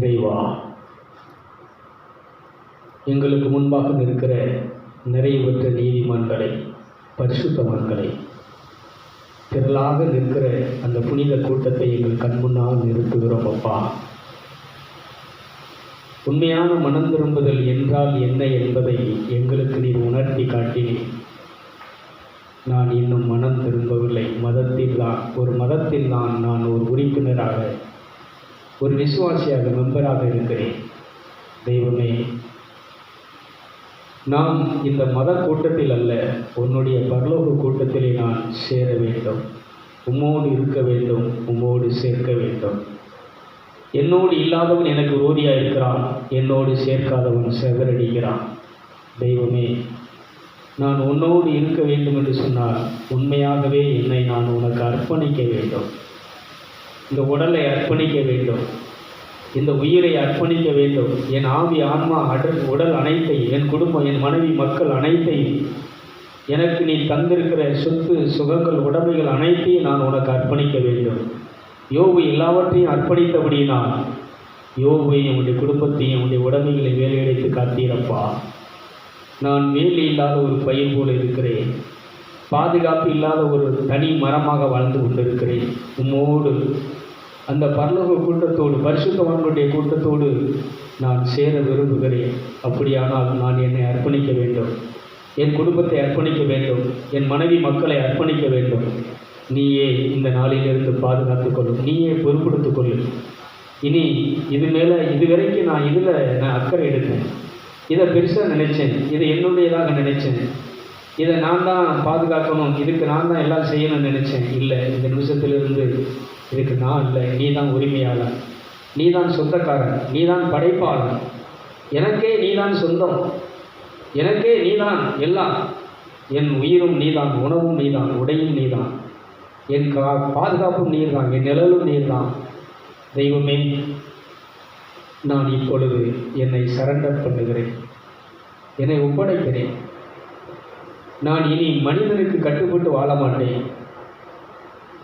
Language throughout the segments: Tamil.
இறைவா எங்களுக்கு முன்பாக நிற்கிற நிறைவுற்ற நீதிமன்களை பரிசுத்தவான்களை திரளாக நிற்கிற அந்த புனித கூட்டத்தை எங்கள் கண்முன்னால் நிறுத்துகிறோம் அப்பா. உண்மையான மனம் திரும்புதல் என்றால் என்ன என்பதை எங்களுக்கு நீர் உணர்த்தி காட்டினேன் நான் இன்னும் மனம் திரும்பவில்லை. மதத்தில் தான் ஒரு மதத்தில் நான் நான் ஒரு உறுப்பினராக ஒரு விசுவாசியாக மெம்பராக இருக்கிறேன். தெய்வமே நாம் இந்த மத கூட்டத்தில் அல்ல உன்னுடைய பரலோக கூட்டத்திலே நான் சேர வேண்டும். உம்மோடு இருக்க வேண்டும் உம்மோடு சேர்க்க வேண்டும். என்னோடு இல்லாதவன் எனக்கு விரோதியாக இருக்கிறான் என்னோடு சேர்க்காதவன் செதறடிக்கிறான் தெய்வமே நான் உன்னோடு இருக்க வேண்டும் என்று சொன்னால் உண்மையாகவே என்னை நான் உனக்கு அர்ப்பணிக்க வேண்டும். இந்த உடலை அர்ப்பணிக்க வேண்டும். இந்த உயிரை அர்ப்பணிக்க வேண்டும். என் ஆவி ஆன்மா அடல் உடல் அனைத்தையும் என் குடும்பம் என் மனைவி மக்கள் அனைத்தையும் எனக்கு நீ தந்திருக்கிற சொத்து சுகங்கள் உடமைகள் அனைத்தையும் நான் உனக்கு அர்ப்பணிக்க வேண்டும். யோபு எல்லாவற்றையும் அர்ப்பணித்தபடியினால் யோகுவை உன்னுடைய குடும்பத்தையும் உன்னுடைய உடமைகளை வேலையடைத்து காத்தீரப்பா. நான் வேலி இல்லாத ஒரு பயிர் போல இருக்கிறேன். பாதுகாப்பு இல்லாத ஒரு தனி மரமாக வாழ்ந்து கொண்டிருக்கிறேன். உம்மோடு அந்த பரலோக கூட்டத்தோடு பரிசுத்தவான்களுடைய கூட்டத்தோடு நான் சேர விரும்புகிறேன். அப்படியானால் நான் என்னை அர்ப்பணிக்க வேண்டும். என் குடும்பத்தை அர்ப்பணிக்க வேண்டும். என் மனைவி மக்களை அர்ப்பணிக்க வேண்டும். நீயே இந்த நாளிலிருந்து பாதுகாத்துக் கொள்ளும் நீயே பொறுப்படுத்திக் கொள்ளும் இனி இது மேலே இது வரைக்கும் நான் இதில் நான் அக்கறை எடுத்தேன். இதை பெருசாக நினைச்சேன். இதை என்னுடையதாக நினைச்சேன். இதை நான் தான் பாதுகாக்கணும். இதுக்கு நான் தான் எல்லாம் செய்யணும்னு நினைச்சேன். இல்லை இந்த நிமிஷத்திலிருந்து இதுக்கு நான் இல்லை நீ தான் உரிமையாளர் நீ தான் சொந்தக்காரன் நீ தான் படைப்பாளன். எனக்கே நீ தான் சொந்தம். எனக்கே நீ தான் எல்லாம். என் உயிரும் நீதான் உணவும் நீதான் உடையும் நீதான். என் கா பாதுகாப்பும் நீர்தான் என் நிழலும் நீர்தான். தெய்வமே நான் இப்பொழுது என்னை சரண்டர் பண்ணுகிறேன். என்னை ஒப்படைக்கிறேன். நான் இனி மனிதனுக்கு கட்டுப்பட்டு வாழ மாட்டேன்.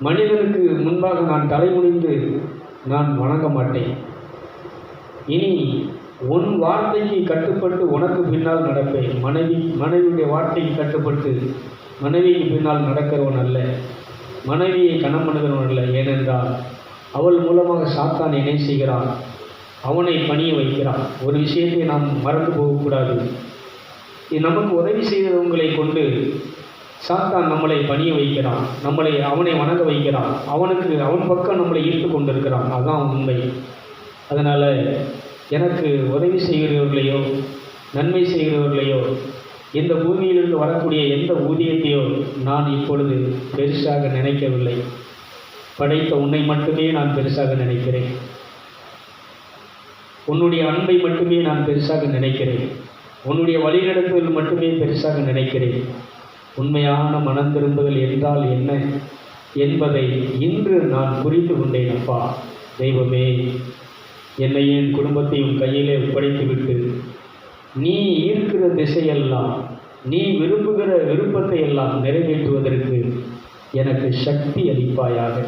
மனிதனுக்கு முன்பாக நான் தலைமுடிந்து நான் வணங்க மாட்டேன். இனி உன் வார்த்தைக்கு கட்டுப்பட்டு உனக்கு பின்னால் நடப்பேன். மனைவி மனைவியுடைய வார்த்தைக்கு கட்டுப்பட்டு மனைவிக்கு பின்னால் நடக்கிறவன் அல்ல. மனைவியை கணம் பண்ணுகிறவன் அல்ல. ஏனென்றால் அவள் மூலமாக சாத்தான் இணை செய்கிறான். அவனை பணிய வைக்கிறான். ஒரு விஷயத்தை நாம் மறந்து போகக்கூடாது. நமக்கு உதவி செய்தவங்களை கொண்டு சாத்தான் நம்மளை பணிய வைக்கிறான் நம்மளை அவனை வணங்க வைக்கிறான் அவனுக்கு அவன் பக்கம் நம்மளை ஈர்த்து கொண்டிருக்கிறான். அதான் உண்மை. அதனால் எனக்கு உதவி செய்கிறவர்களையோ நன்மை செய்கிறவர்களையோ இந்த பூமியிலிருந்து வரக்கூடிய எந்த ஊதியத்தையோ நான் இப்பொழுது பெருசாக நினைக்கவில்லை. படைத்த உன்னை மட்டுமே நான் பெருசாக நினைக்கிறேன். உன்னுடைய அன்பை மட்டுமே நான் பெருசாக நினைக்கிறேன். உன்னுடைய வழிநடத்துதல் மட்டுமே பெருசாக நினைக்கிறேன். உண்மையான மனம் திரும்புதல் என்றால் என்ன? என்பதை இன்று நான் புரிந்து கொண்டேன் அப்பா. தெய்வமே என்னையும் என் குடும்பத்தையும் கையிலே ஒப்படைத்துவிட்டு நீ ஈர்க்கிற திசையெல்லாம் நீ விரும்புகிற விருப்பத்தை எல்லாம் நிறைவேற்றுவதற்கு எனக்கு சக்தி அளிப்பாயாக.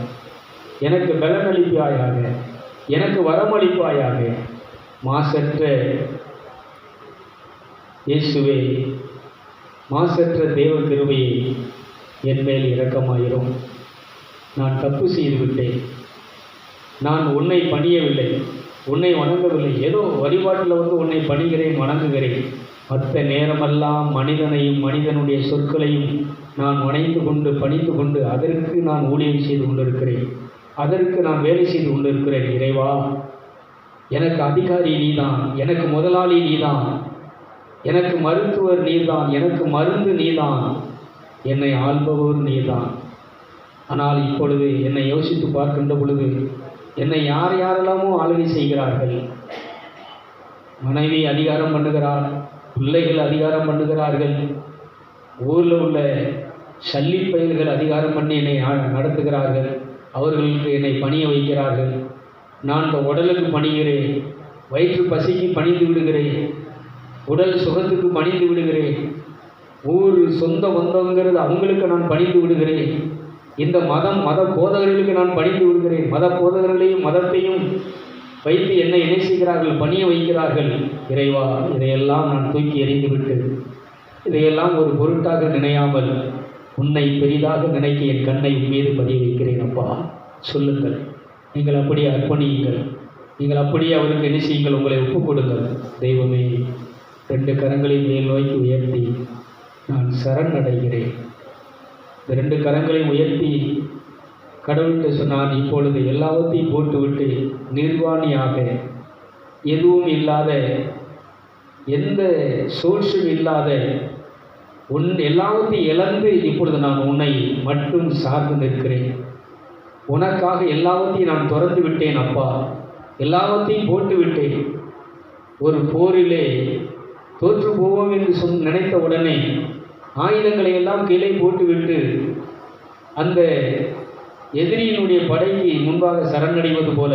எனக்கு பலன் அளிப்பாயாக எனக்கு வரமளிப்பாயாக. மாசற்ற இயேசுவே மாசற்ற தேவ கிருவையை என் மேல் இரக்கமாயிரும். நான் தப்பு செய்துவிட்டேன். நான் உன்னை பணியவில்லை. உன்னை வணங்கவில்லை. ஏதோ வழிபாட்டில் வந்து உன்னை பணிகிறேன் வணங்குகிறேன். மற்ற நேரமெல்லாம் மனிதனையும் மனிதனுடைய சொற்களையும் நான் வணைந்து கொண்டு பணிந்து கொண்டு அதற்கு நான் ஊழியம் செய்து கொண்டிருக்கிறேன். அதற்கு நான் வேலை செய்து கொண்டிருக்கிறேன் இறைவா. எனக்கு அதிகாரி நீதான். எனக்கு முதலாளி நீதான். எனக்கு மருத்துவர் நீதான் எனக்கு மருந்து நீதான் என்னை ஆள்பவர் நீதான் ஆனால் இப்பொழுது என்னை யோசித்து பார்க்கின்ற பொழுது என்னை யார் யாரெல்லாமோ ஆளுகை செய்கிறார்கள். மனைவி அதிகாரம் பண்ணுகிறார் பிள்ளைகள் அதிகாரம் பண்ணுகிறார்கள். ஊரில் உள்ள சல்லி பயிர்கள் அதிகாரம் பண்ணி என்னை நடத்துகிறார்கள். அவர்களுக்கு என்னை பணிய வைக்கிறார்கள். நான் இந்த உடலுக்கு பணிகிறேன் வயிற்று பசிக்கு பணிந்து விடுகிறேன். உடல் சுகத்துக்கு பணிந்து விடுகிறேன். ஊர் சொந்த பந்தங்கிறது அவங்களுக்கு நான் பணிந்து விடுகிறேன். இந்த மதம் மத போதகர்களுக்கு நான் பணிந்து விடுகிறேன். மத போதகர்களையும் மதத்தையும் வைத்து என்னை என்ன செய்கிறார்கள்? பணிய வைக்கிறார்கள். இறைவா இதையெல்லாம் நான் தூக்கி எறிந்துவிட்டு இதையெல்லாம் ஒரு பொருட்டாக நினையாமல் உன்னை பெரிதாக நினைக்க என் கண்ணை உன் மீது பதிய வைக்கிறேன் அப்பா. சொல்லுங்கள். நீங்கள் அப்படியே அர்ப்பணியுங்கள். நீங்கள் அப்படியே அவருக்கு என்ன செய்யுங்கள்? உங்களை ஒப்புக் கொடுங்கள். தெய்வமே ரெண்டு கரங்களையும் மேல் நோக்கி உயர்த்தி நான் சரண் அடைகிறேன் ரெண்டு கரங்களையும் உயர்த்தி கடவுள்கிட்ட சொன்னான் இப்பொழுது எல்லாவற்றையும் போட்டுவிட்டு நிர்வாணியாக. எதுவும் இல்லாத எந்த சோர்ஸும் இல்லாத உன் எல்லாவற்றையும் இழந்து இப்பொழுது நான் உன்னை மட்டும் சார்ந்து நிற்கிறேன். உனக்காக எல்லாவற்றையும் நான் திறந்து விட்டேன் அப்பா. எல்லாவற்றையும் போட்டு விட்டேன் ஒரு போரிலே தோற்று போவோம் என்று சொன் நினைத்த உடனே ஆயுதங்களை எல்லாம் கீழே போட்டுவிட்டு அந்த எதிரியினுடைய படைக்கு முன்பாக சரணடைவது போல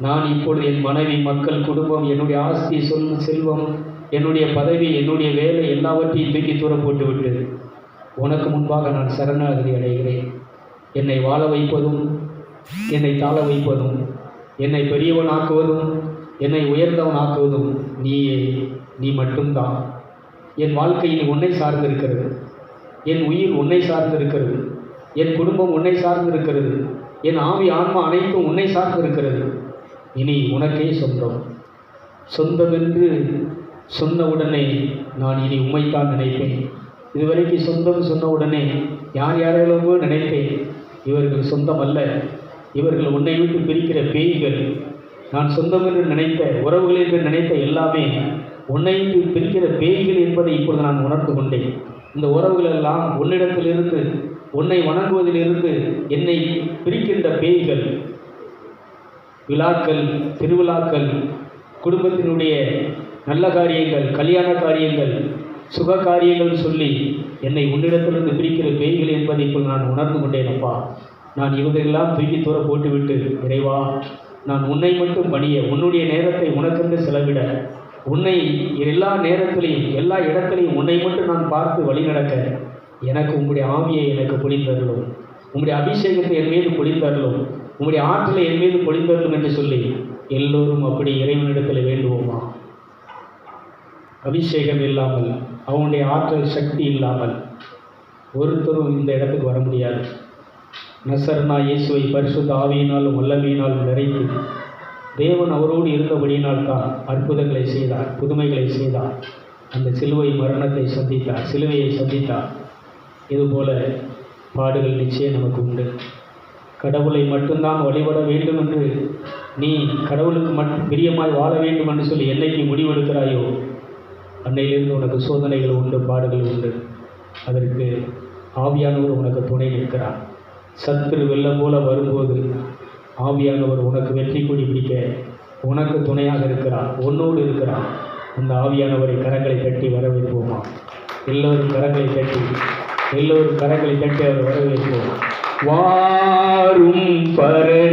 நான் இப்பொழுது என் மனைவி மக்கள் குடும்பம் என்னுடைய ஆஸ்தி சொல் செல்வம் என்னுடைய பதவி என்னுடைய வேலை எல்லாவற்றையும் தூக்கி தூர போட்டுவிட்டு உனக்கு முன்பாக நான் சரணாகதி அடைகிறேன். என்னை வாழ வைப்பதும் என்னை தாழ வைப்பதும் என்னை பெரியவன் ஆக்குவதும் என்னை உயர்ந்தவன் ஆக்குவதும் நீயே. நீ மட்டும்தான். என் வாழ்க்கையில் உன்னை சார்ந்திருக்கிறது. என் உயிர் உன்னை சார்ந்திருக்கிறது. என் குடும்பம் உன்னை சார்ந்திருக்கிறது. என் ஆவி ஆன்மா அனைத்தும் உன்னை சார்ந்திருக்கிறது. இனி உனக்கே சொந்தம். சொந்தமென்று சொன்ன உடனே நான் இனி உண்மைத்தான் நினைப்பேன். இதுவரைக்கும் சொந்தம் சொன்ன உடனே யார் யாரெல்லாமோ நினைப்பேன். இவர்கள் சொந்தம் அல்ல இவர்கள் உன்னை விட்டு பிரிக்கிற பேய்கள். நான் சொந்தம் என்று நினைத்த உறவுகள் என்று நினைத்த எல்லாமே உன்னை பிரிக்கிற பேய்கள் என்பதை இப்பொழுது நான் உணர்ந்து கொண்டேன். இந்த உறவுகள் எல்லாம் உன்னிடத்திலிருந்து உன்னை வணங்குவதிலிருந்து என்னை பிரிக்கின்ற பேய்கள். விழாக்கள் திருவிழாக்கள் குடும்பத்தினுடைய நல்ல காரியங்கள் கல்யாண காரியங்கள் சுக காரியங்கள் சொல்லி என்னை உன்னிடத்திலிருந்து பிரிக்கிற பேய்கள் என்பதை இப்போது நான் உணர்ந்து கொண்டேன் அப்பா. நான் இவர்களெல்லாம் தூக்கி தூர போட்டுவிட்டு இறைவா நான் உன்னை மட்டும் பணிய உன்னுடைய நேரத்தை உனக்கென்று செலவிட உன்னை எல்லா நேரத்திலையும் எல்லா இடத்திலையும் உன்னை மட்டும் நான் பார்த்து வழிநடக்க எனக்கு உங்களுடைய ஆவியை எனக்கு பொழிந்தருளும். உங்களுடைய அபிஷேகத்தை என் மீது பொழிந்தருளும். உங்களுடைய ஆற்றலை என் மீது பொழிந்தருளும் என்று சொல்லி எல்லோரும் அப்படி இறைவனிடத்தில் வேண்டுவோமா? அபிஷேகம் இல்லாமல் அவனுடைய ஆற்றல் சக்தி இல்லாமல் ஒருத்தரும் இந்த இடத்துக்கு வர முடியாது. நசர்னா இயேசுவை பரிசுத்த ஆவியினாலும் வல்லமையினாலும் நிறைத்து தேவன் அவரோடு இருந்தபடியினால் தான் அற்புதங்களை செய்தார் புதுமைகளை செய்தார். அந்த சிலுவை மரணத்தை சந்தித்தார் சிலுவையை சந்தித்தார். இதுபோல பாடுகள் நிச்சயம் நமக்கு உண்டு. கடவுளை மட்டும்தான் வழிபட வேண்டும் என்று நீ கடவுளுக்கு மட் பிரியமாய் வாழ வேண்டும் என்று சொல்லி என்னைக்கு முடிவெடுக்கிறாயோ அன்னையிலிருந்து உனக்கு சோதனைகள் உண்டு பாடுகள் உண்டு. அதற்கு ஆவியானவர் உனக்கு துணை நிற்கிறார். சத்துரு வெள்ளம் போல வரும்போது ஆவியானவர் உனக்கு வெற்றி கொடி பிடிக்க உனக்கு துணையாக இருக்கிறார் உன்னோடு இருக்கிறார். அந்த ஆவியானவரை கரங்களை தட்டி வரவேற்போமா? எல்லோரும் கரங்களை தட்டி எல்லோரும் கரங்களை தட்டி அவர் வரவேற்போம். வாரும் பரு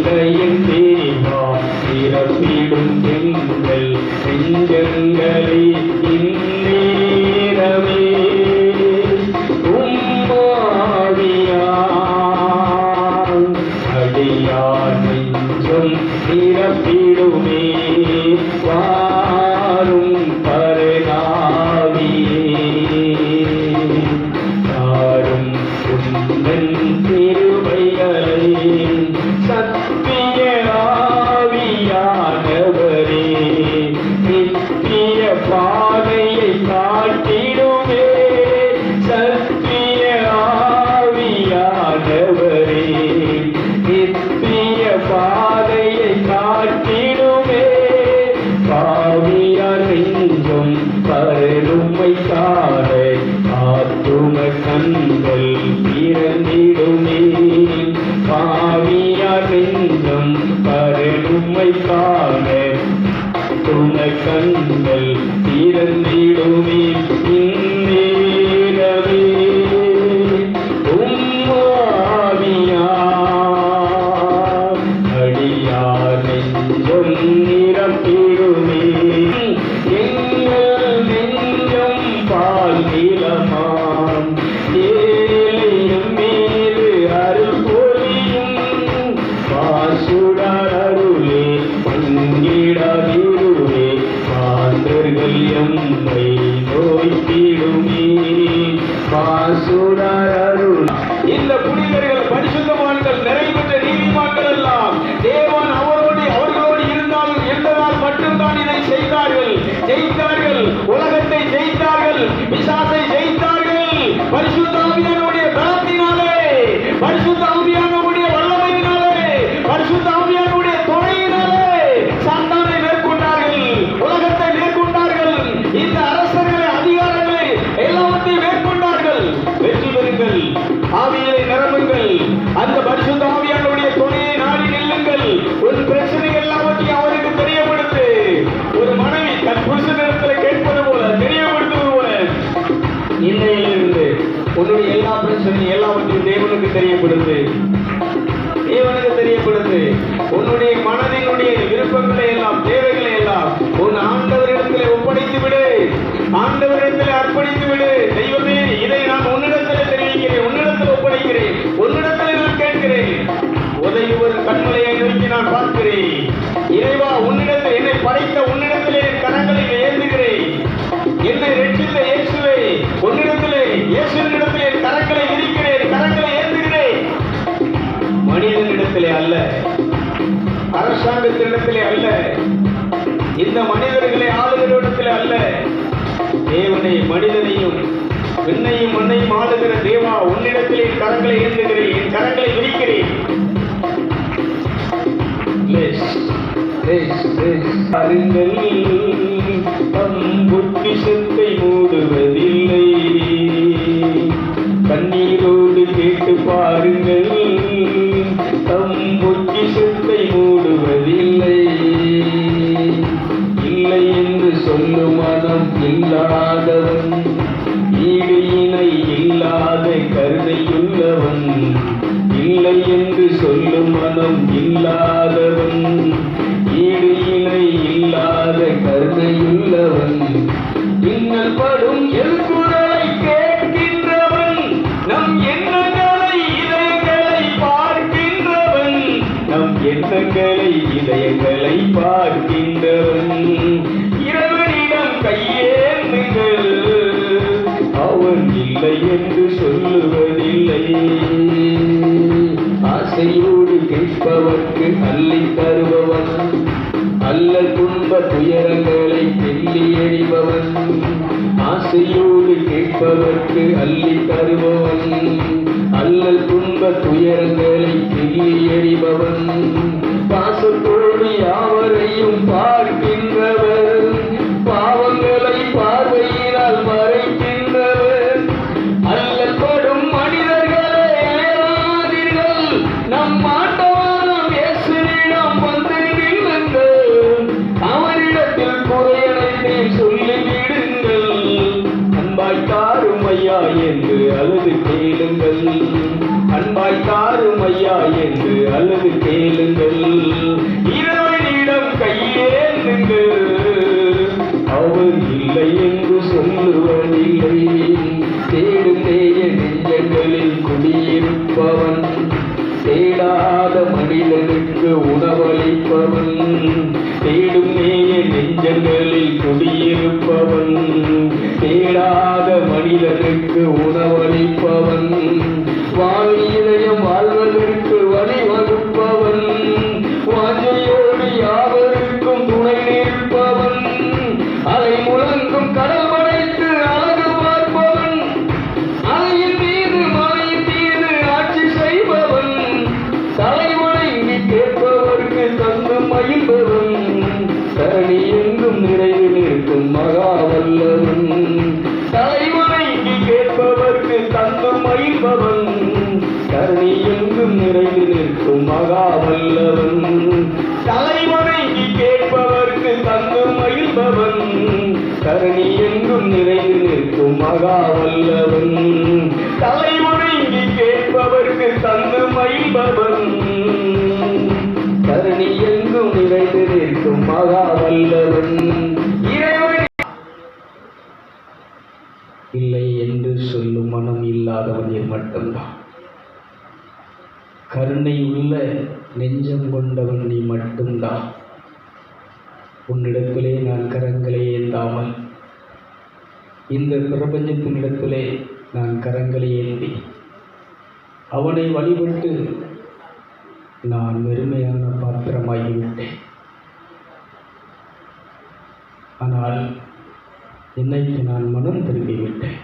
இடையில் தேவா இறப்பிடும் பெண்கள் பெண்களே பருமை காலை ஆத்தும கண்கள் பிறந்திடுமே பாவியறிந்தும் பருமை காலை ஆத்தும கண்கள் பிறந்திடுமே పేరు గల పరిశుద్ధ Amen. அரசாங்கத்திடத்திலே அல்ல. இந்த மனிதர்களை ஆளுகிறஇடத்தில் அல்ல. தேவனை மனிதனையும் விண்ணையும் மண்ணையும் ஆளுகிற தேவா உன்னிடத்திலே கரங்களை எழுந்துகிறேன் என் கரங்களை விரிக்கிறேன். புத்திசத்தை மூடுவதில்லை. கண்ணீரோடு கேட்டு பாருங்கள். தம் பொக்கிசத்தை மூ சொல்லு மனம் இல்லாதவன் ஈடு இணை இல்லாத கருணையுள்ளவன். இல்லை என்று சொல்லு மனம் இல்லாத இல்லை என்று சொல்லுவதில்லை. ஆசையோடு கேட்பவர்க்கு அள்ளி தருபவன். அல்ல துன்ப துயரங்களை தெல்லி எறிபவன். ஆசையோடு கேட்பவர்க்கு அள்ளி தருபவன். அல்ல துன்ப துயரங்களை தெல்லி எறிபவன். பாசத்தோடு யாவரையும் பார்க்கின்றவர். பாவங்களை குடியிருப்பவன் தேடும் நேய நெஞ்சங்களில் குடியிருப்பவன். தேடாத மனிதனுக்கு உணவளி நிறைந்து நிறைவு நிற்கும் மகாவல்லவன். தலைவணங்கி கேட்பவர்க்கு தந்து மகிழ்பவன் கரணி எங்கும் நிறைந்து நிற்கும் மகாவல்லவன். தலைவணங்கி கேட்பவர்க்கு தந்து மகிழ்பவன் கரணி எங்கும் நிறைந்து நிற்கும் மகாவல்லவன். இறைவன் இல்லை என்று சொல்லும் மனம் இல்லாதவன் என் மட்டும்தான். கருணை உள்ள நெஞ்சம் கொண்டவன் நீ மட்டும்தான் உன்னிடத்திலே நான் கரங்களை ஏந்தாமல் இந்த பிரபஞ்சத்தினிடத்திலே நான் கரங்களை ஏந்தி அவனை வழிபட்டு நான் வெறுமையான பாத்திரமாகிவிட்டேன். ஆனால் இன்னைக்கு நான் மனம் திரும்பிவிட்டேன்?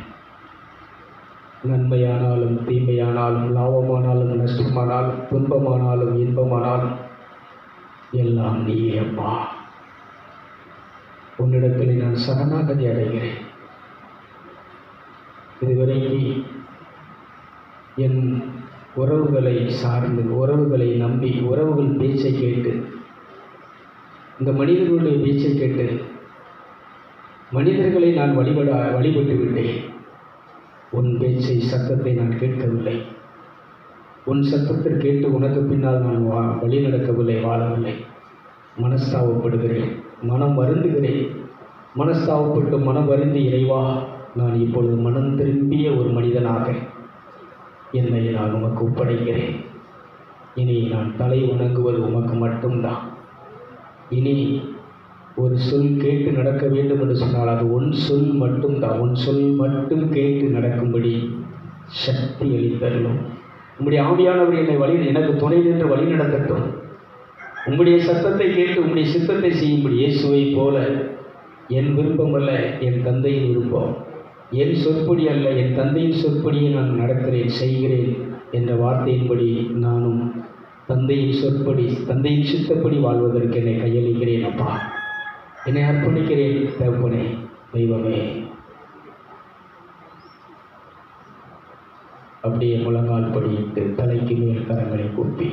நன்மையானாலும் தீமையானாலும் லாபமானாலும் நஷ்டமானாலும் துன்பமானாலும் இன்பமானாலும் எல்லாம் நீயே அப்பா உன்னிடத்தில் நான் சரணாகதி அடைகிறேன். இதுவரைக்கு என் உறவுகளை சார்ந்து உறவுகளை நம்பி உறவுகள் பேச்சை கேட்டு இந்த மனிதர்களுடைய பேச்சை கேட்டு மனிதர்களை நான் வழிபட வழிபட்டு விட்டேன் உன் பேச்சை சத்தத்தை நான் கேட்கவில்லை. உன் சத்தத்தை கேட்டு உனக்கு பின்னால் நான் வா வழி நடக்கவில்லை வாழவில்லை. மனஸ்தாபப்படுகிறேன் மனம் வருந்துகிறேன். மனஸ்தாபப்பட்டு மனம் வருந்தி இறைவா நான் இப்பொழுது மனம் திரும்பிய ஒரு மனிதனாக என்னை நான் உமக்கு ஒப்படைக்கிறேன். இனி நான் தலை வணங்குவது உமக்கு மட்டும்தான். இனி ஒரு சொல் கேட்டு நடக்க வேண்டும் என்று சொன்னால் அது உன் சொல் மட்டும்தான். உன் சொல் மட்டும் கேட்டு நடக்கும்படி சக்தி அளித்தருளும். உம்முடைய ஆவியானவர் என்னை வழி எனக்கு துணை நின்று வழி நடத்தட்டும் உம்முடைய சத்தத்தை கேட்டு உம்முடைய சித்தத்தை செய்யும்படி இயேசுவை போல என் விருப்பம் அல்ல என் தந்தையின் விருப்பம். என் சொற்படி அல்ல என் தந்தையின் சொற்படியை நான் நடக்கிறேன் செய்கிறேன் என்ற வார்த்தையின்படி நானும் தந்தையின் சொற்படி தந்தையின் சித்தப்படி வாழ்வதற்கு என்னை கையளிக்கிறேன் அப்பா. என்னை அர்ப்பணிக்கிறேன் தகப்பனே தெய்வமே. அப்படியே முழங்கால் படியிட்டு தலைக்கு மேல் கரங்களை கூப்பி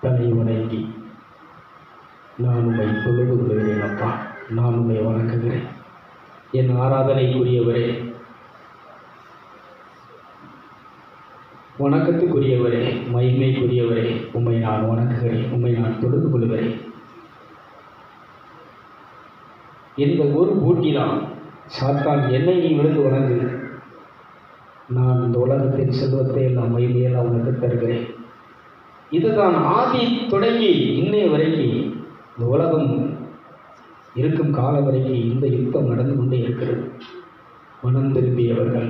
தலை வணங்கி நான் உண்மை தொழுது கொள்கிறேன் அப்பா நான் உண்மை வணங்குகிறேன். என் ஆராதனைக்குரியவரே வணக்கத்துக்குரியவரே மகிமைக்குரியவரே உண்மை நான் வணங்குகிறேன் உண்மை நான் தொழுது கொள்கிறேன் என்பது ஒரு பூட்டிதான் சாத்தான் என்னை நீ விழுந்து வணங்கு நான் இந்த உலகத்தின் செல்வத்தை எல்லாம் மகிமையெல்லாம் உனக்கு தருகிறேன். இதுதான் ஆதி தொடங்கி இன்னைய வரைக்கும் இந்த உலகம் இருக்கும் காலம் வரைக்கும் இந்த யுத்தம் நடந்து கொண்டே இருக்கிறது. மனம் திரும்பியவர்கள்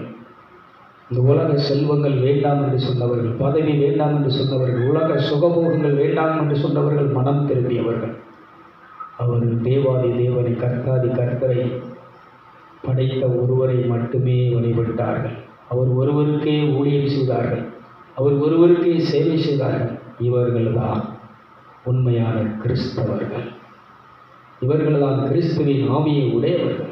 இந்த உலக செல்வங்கள் வேண்டாம் என்று சொன்னவர்கள் பதவி வேண்டாம் என்று சொன்னவர்கள் உலக சுகபோகங்கள் வேண்டாம் என்று சொன்னவர்கள் மனம் திரும்பியவர்கள். அவர் தேவாதி தேவனை கர்த்தாதி கர்த்தரை படைத்த ஒருவரை மட்டுமே வழிபட்டார்கள். அவர் ஒருவருக்கே ஊழியம் செய்தார்கள். அவர் ஒருவருக்கே சேவை செய்தார்கள். இவர்கள்தான் உண்மையான கிறிஸ்தவர்கள். இவர்கள்தான் கிறிஸ்துவின் ஆவியை உடையவர்கள்.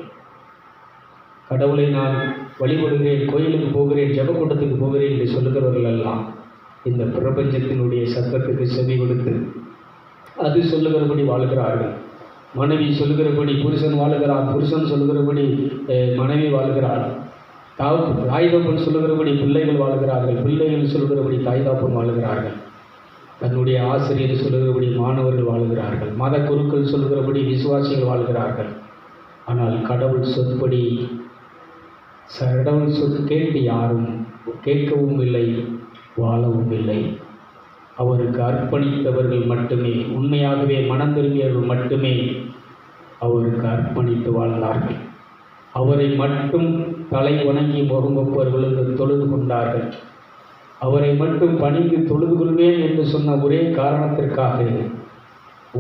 கடவுளை நான் வழிபடுகிறேன் கோயிலுக்கு போகிறேன் ஜபக்கூட்டத்துக்கு போகிறேன் என்று சொல்லுகிறவர்கள் எல்லாம் இந்த பிரபஞ்சத்தினுடைய சத்தத்துக்கு செவி கொடுத்து அது சொல்லுகிறபடி வாழ்கிறார்கள். மனைவி சொல்லுகிறபடி புருஷன் வாழுகிறான் புருஷன் சொல்லுகிறபடி மனைவி வாழ்கிறாள். தாய் தாய்தப்பன் சொல்லுகிறபடி பிள்ளைகள் வாழ்கிறார்கள் பிள்ளைகள் சொல்லுகிறபடி தாய்தாப்பன் வாழ்கிறார்கள். தன்னுடைய ஆசிரியர் சொல்லுகிறபடி மாணவர்கள் வாழ்கிறார்கள் மத குருக்கள் சொல்லுகிறபடி விசுவாசிகள் வாழ்கிறார்கள். ஆனால் கடவுள் சொற்படி கடவுள் சொல் கேட்டு யாரும் கேட்கவும் இல்லை வாழவும் இல்லை. அவருக்கு அர்ப்பணித்தவர்கள் மட்டுமே உண்மையாகவே மனம் திரும்பியவர்கள் மட்டுமே அவருக்கு அர்ப்பணித்து வாழ்ந்தார்கள். அவரை மட்டும் தலை வணங்கி முகமப்பவர்களுக்கு தொழுது கொண்டார்கள். அவரை மட்டும் பணிந்து தொழுது கொள்வேன் என்று சொன்ன ஒரே காரணத்திற்காக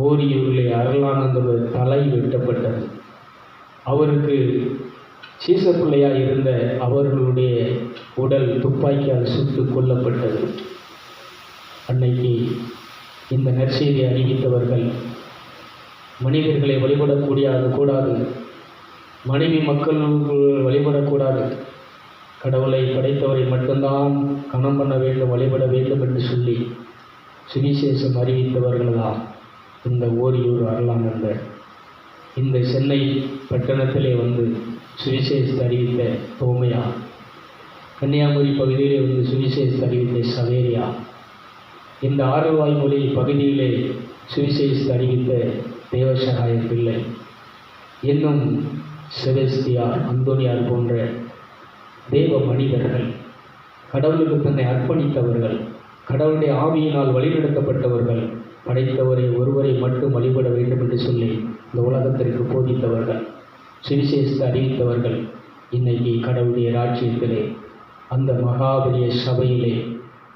ஓரியூரிலே அருளானந்தோட தலை வெட்டப்பட்டது. அவருக்கு சீசப்பிள்ளையாக இருந்த அவர்களுடைய உடல் துப்பாக்கியால் சுட்டு கொல்லப்பட்டது. அன்னைக்கு இந்த நற்செய்தியை அறிவித்தவர்கள் மனிதர்களை வழிபடக்கூடியது கூடாது மனைவி மக்கள் வழிபடக்கூடாது. கடவுளை படைத்தவரை மட்டும்தான் கணம் பண்ண வேண்டும் வழிபட வேண்டும் என்று சொல்லி சுவிசேஷம் அறிவித்தவர்கள்தான் இந்த ஓரியூர் அருளானந்தர் இந்த சென்னை பட்டணத்திலே வந்து சுவிசேஷத்தை அறிவித்த தோமையா கன்னியாகுமரி பகுதியிலே வந்து சுவிசேஷத்தை அறிவித்த சவேரியா. இந்த ஆறுவாய் மொழி பகுதியிலே சுவிசேஷத்தை அறிவித்த தேவசகாய பிள்ளை இன்னும் செபஸ்தியார் அந்தோனியார் போன்ற தேவ மனிதர்கள் கடவுளுக்கு தன்னை அர்ப்பணித்தவர்கள் கடவுளுடைய ஆவியினால் வழிநடத்தப்பட்டவர்கள் படைத்தவரை ஒருவரை மட்டும் வழிபட வேண்டும் என்று சொல்லி இந்த உலகத்திற்கு போதித்தவர்கள் சுவிசேஷத்தை அறிவித்தவர்கள் இன்னைக்கு கடவுளுடைய ராஜ்யத்திலே அந்த மகாபெரிய சபையிலே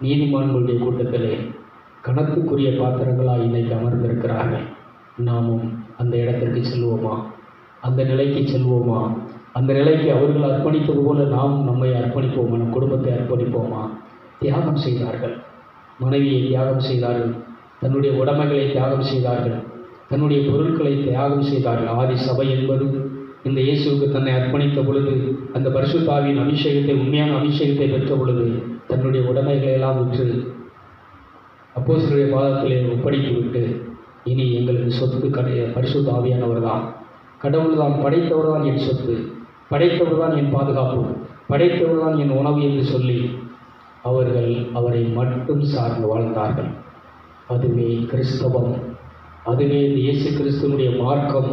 நீதிமான்களுடைய கூட்டத்திலே கணக்குக்குரிய பாத்திரங்களாக இன்னைக்கு அமர்ந்திருக்கிறார்கள். நாமும் அந்த இடத்திற்கு செல்வோமா? அந்த நிலைக்கு செல்வோமா? அந்த நிலைக்கு அவர்கள் அர்ப்பணித்தது போல நாம் நம்மை அர்ப்பணிப்போமா நம் குடும்பத்தை அர்ப்பணிப்போமா? தியாகம் செய்தார்கள். மனைவியை தியாகம் செய்தார்கள். தன்னுடைய உடைமைகளை தியாகம் செய்தார்கள். தன்னுடைய பொருட்களை தியாகம் செய்தார்கள். ஆதி சபை என்பது இந்த இயேசுவுக்கு தன்னை அர்ப்பணித்த பொழுது அந்த பரிசுத்தாவின் அபிஷேகத்தை உண்மையான அபிஷேகத்தை பெற்ற பொழுது தன்னுடைய உடைமைகளை எல்லாம் விற்று அப்போஸ்தலருடைய பாதத்திலே ஒப்படைத்து விட்டு இனி எங்களுக்கு சொத்து கடை பரிசுத்த ஆவியானவர் தான் கடவுள் தான் படைத்தவர் தான் என் சொத்து. படைத்தவர் தான் என் பாதுகாப்பு. படைத்தவர் தான் என் உணவு என்று சொல்லி அவர்கள் அவரை மட்டும் சார்ந்து வாழ்ந்தார்கள். அதுவே கிறிஸ்தவம். அதுவே இந்த இயேசு கிறிஸ்துவனுடைய மார்க்கம்.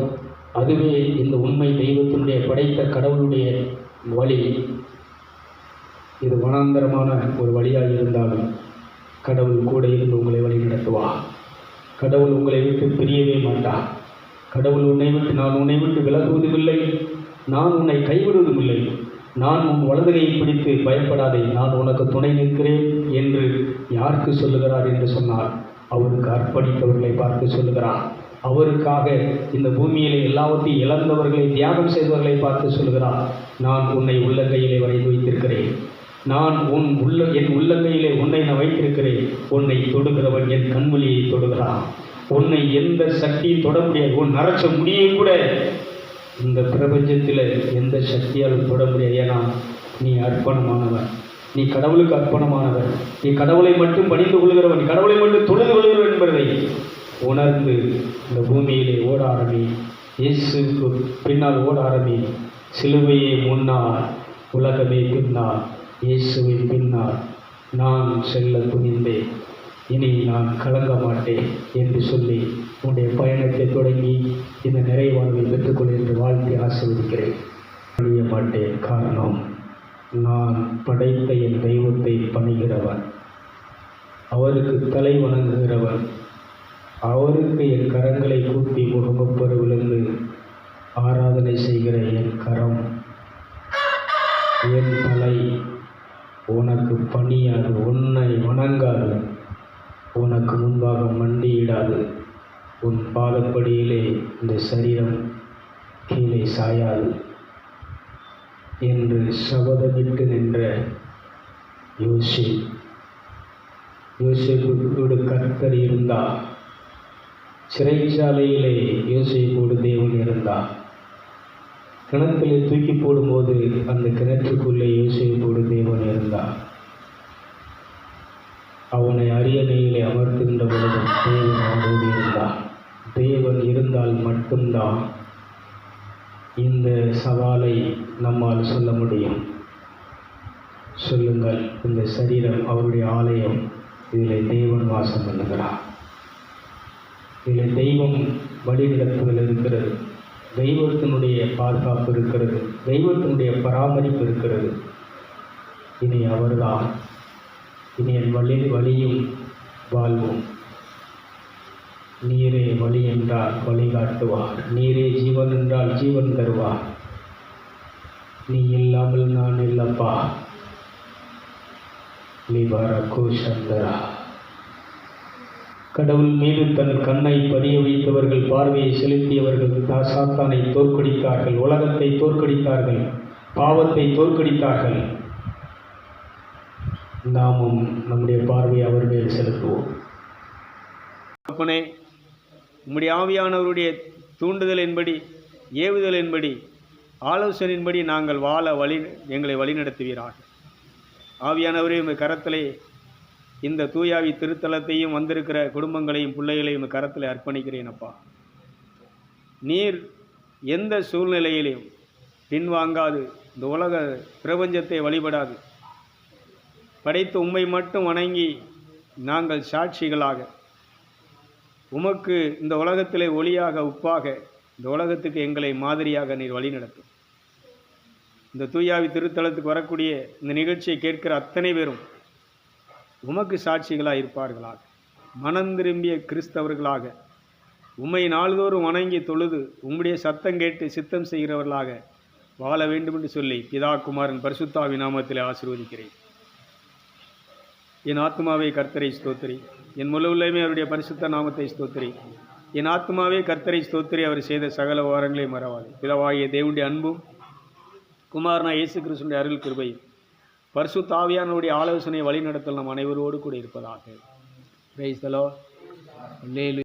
அதுவே இந்த உண்மை தெய்வத்தினுடைய படைத்த கடவுளுடைய வழி. இது வனாந்தரமான ஒரு வழியாக இருந்தாலும் கடவுள் கூட இருந்து உங்களை வழி நடத்துவா? கடவுள் உங்களை விட்டு பிரியவே மாட்டார் கடவுள் உன்னை விட்டு நான் உன்னை விட்டு விலகுவதும் இல்லை நான் உன்னை கைவிடுவதும் இல்லை நான் உன் வலதுகையை பிடித்து பயப்படாதே. நான் உனக்கு துணை நிற்கிறேன் என்று யாருக்கு சொல்லுகிறார் என்று சொன்னார் அவருக்கு அர்ப்பணித்தவர்களை பார்த்து சொல்லுகிறார். அவருக்காக இந்த பூமியிலே எல்லாவற்றையும் இழந்தவர்களை தியாகம் செய்தவர்களை பார்த்து சொல்கிறார் நான் உன்னை உள்ளங்கையிலே வரைந்து வைத்திருக்கிறேன் நான் உன் உள்ள என் உள்ளங்கையிலே உன்னை நான் வைத்திருக்கிறேன். உன்னை தொடுகிறவன் என் கண்மொழியை தொடுகிறான். உன்னை எந்த சக்தியும் தொட முடியாது. உன் நரச்ச முடியும் கூட இந்த பிரபஞ்சத்தில் எந்த சக்தியாலும் தொட முடியாது. ஏன்னா நீ அர்ப்பணமானவன் நீ கடவுளுக்கு அர்ப்பணமானவன் நீ கடவுளை மட்டும் பணிந்து கொள்கிறவன். நீ கடவுளை மட்டும் தொழுது கொள்கிறவன் என்பதை உணர்ந்து இந்த பூமியிலே ஓட ஆரம்பி. இயேசுக்கு பின்னால் ஓட ஆரம்பி. சிலுவையே முன்னால் உலகமே பின்னால். இயேசுவின் பின்னால் நான் செல்ல துணிந்தேன். இனி நான் கலங்க மாட்டேன் என்று சொல்லி உன்னுடைய பயணத்தை தொடங்கி இந்த நிறைவாழ்வை பெற்றுக்கொள் என்று வாழ்த்தி ஆசீர்வதிக்கிறேன். அழிய மாட்டேன். காரணம் நான் படைத்த என் தெய்வத்தை பணிகிறவன். அவருக்கு தலை வணங்குகிறவன். அவருக்கு என் கரங்களை கூட்டி முகமப்பெரு விழுந்து ஆராதனை செய்கிற என் கரம். என் தலை உனக்கு பணியாது உன்னை வணங்காது. உனக்கு முன்பாக மண்டியிடாது. உன் பாதப்படியிலே இந்த சரீரம் கீழே சாயாது. என்று சபதமிட்டு நின்ற யோசி யோசிப்போடு கர்த்தர் இருந்தார். சிறைச்சாலையிலே யோசிப்போடு தேவன் இருந்தார். கிணத்திலே தூக்கி போடும்போது அந்த கிணற்றுக்குள்ளே யோசிப்போடு தேவன் இருந்தார். அவனை அரியணையிலே அமர்த்திருந்த பொழுது தேவன் அவனோடு இருந்தார். தேவன் இருந்தால் மட்டும்தான் இந்த சவாலை நம்மால் சொல்ல முடியும். சொல்லுங்கள் இந்த சரீரம் அவருடைய ஆலயம் இதில் தெய்வம் வாசம் பண்ணுகிறார். இதில் தெய்வம் வழிநடத்துதல் இருக்கிறது. தெய்வத்தினுடைய பாதுகாப்பு இருக்கிறது. தெய்வத்தினுடைய பராமரிப்பு இருக்கிறது. இனி அவர்தான். இனி என் வழி வழியும் வாழ்வோம். நீரே வழி என்றால் வழிகாட்டுவார் நீரே ஜீவன் என்றால் ஜீவன் தருவார். நீ இல்லாமல் நான் இல்லப்பா. லிபார கோஷந்தரா கடவுள் மீது தன் கண்ணை பதிய வைத்தவர்கள் பார்வையை செலுத்தியவர்கள் சாத்தானை தோற்கடித்தார்கள் உலகத்தை தோற்கடித்தார்கள் பாவத்தை தோற்கடித்தார்கள். நாமும் நம்முடைய பார்வையை அவர் மேல் செலுத்துவோம். அப்பனே உம்முடைய ஆவியானவருடைய தூண்டுதலின்படி ஏவுதலின்படி ஆலோசனையின்படி நாங்கள் வாழ வழி எங்களை வழிநடத்துவீராக. ஆவியானவரே உங்கள் கரத்திலே இந்த தூயாவி திருத்தலத்தையும் வந்திருக்கிற குடும்பங்களையும் பிள்ளைகளையும் கரத்தில் அர்ப்பணிக்கிறேன் அப்பா. நீர் எந்த சூழ்நிலையிலையும் பின்வாங்காது. இந்த உலக பிரபஞ்சத்தை வழிபடாது. படைத்த உம்மை மட்டும் வணங்கி நாங்கள் சாட்சிகளாக உமக்கு இந்த உலகத்திலே ஒளியாக உப்பாக இந்த உலகத்துக்கு எங்களை மாதிரியாக நீர் வழிநடத்தும். இந்த தூயாவி திருத்தலத்துக்கு வரக்கூடிய இந்த நிகழ்ச்சியை கேட்கிற அத்தனை பேரும் உமக்கு சாட்சிகளாக இருப்பார்களாக. மனம் திரும்பிய கிறிஸ்தவர்களாக. உம்மை நாள்தோறும் வணங்கி தொழுது உம்முடைய சத்தம் கேட்டு சித்தம் செய்கிறவர்களாக வாழ வேண்டும் என்று சொல்லி பிதா குமாரன் பரிசுத்தாவி நாமத்தில் ஆசிர்வதிக்கிறேன். என் ஆத்மாவை கர்த்தரை ஸ்தோத்திரி. என் முழு அவருடைய பரிசுத்த நாமத்தை ஸ்தோத்திரி. என் ஆத்மாவே கர்த்தரை ஸ்தோத்திரி. அவர் செய்த சகல வாரங்களை மறவாது. பிதவாகிய தேவனுடைய அன்பும் குமாரனா இயேசு கிருஷ்ணனுடைய அருள் கிருபையும் பர்சு தாவியானுடைய ஆலோசனை வழிநடத்தல் நம் அனைவரோடு கூட இருப்பதாக. பிரைஸ் லேலு